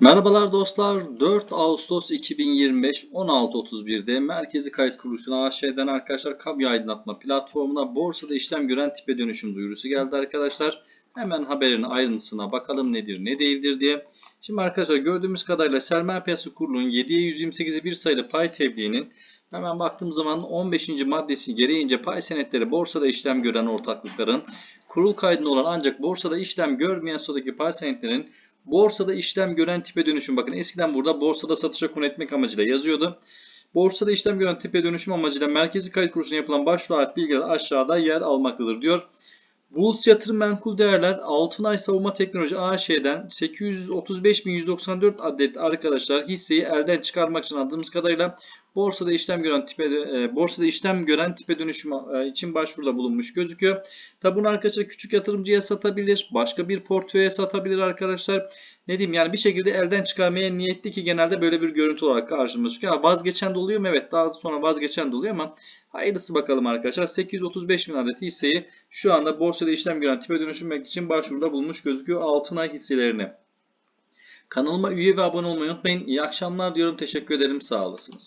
Merhabalar dostlar. 4 Ağustos 2025 16.31'de Merkezi Kayıt Kuruluşu'na AŞ'den arkadaşlar kamu aydınlatma platformuna borsada işlem gören tipe dönüşüm duyurusu geldi arkadaşlar. Hemen haberin ayrıntısına bakalım nedir ne değildir diye. Şimdi arkadaşlar gördüğümüz kadarıyla Sermaye Piyasası Kurulu'nun 7'ye 128'i bir sayılı pay tebliğinin hemen baktığım zaman 15. maddesi gereğince pay senetleri borsada işlem gören ortaklıkların kurul kaydında olan ancak borsada işlem görmeyen sodaki pay senetlerin Borsada işlem gören tipe dönüşüm. Bakın eskiden burada borsada satışa konu etmek amacıyla yazıyordu. Borsada işlem gören tipe dönüşüm amacıyla merkezi kayıt kuruluşuna yapılan başvuru ait bilgiler aşağıda yer almaktadır diyor. Bulls Yatırım Menkul Değerler Altınay Savunma Teknoloji AŞ'den 835.194 adet arkadaşlar hisseyi elden çıkarmak için aldığımız kadarıyla borsada işlem gören tipe e, borsada işlem gören tipe dönüşüm e, için başvuruda bulunmuş gözüküyor. Tabi bunu arkadaşlar küçük yatırımcıya satabilir, başka bir portföye satabilir arkadaşlar. Ne diyeyim yani bir şekilde elden çıkarmaya niyetli ki genelde böyle bir görüntü olarak karşımıza çıkıyor. Ha, vazgeçen de oluyor mu? Evet daha sonra vazgeçen de oluyor ama hayırlısı bakalım arkadaşlar. 835 bin adet hisseyi şu anda borsada işlem gören tipe dönüşmek için başvuruda bulmuş gözüküyor. Altınay hisselerini. Kanalıma üye ve abone olmayı unutmayın. İyi akşamlar diyorum. Teşekkür ederim. Sağ olasınız.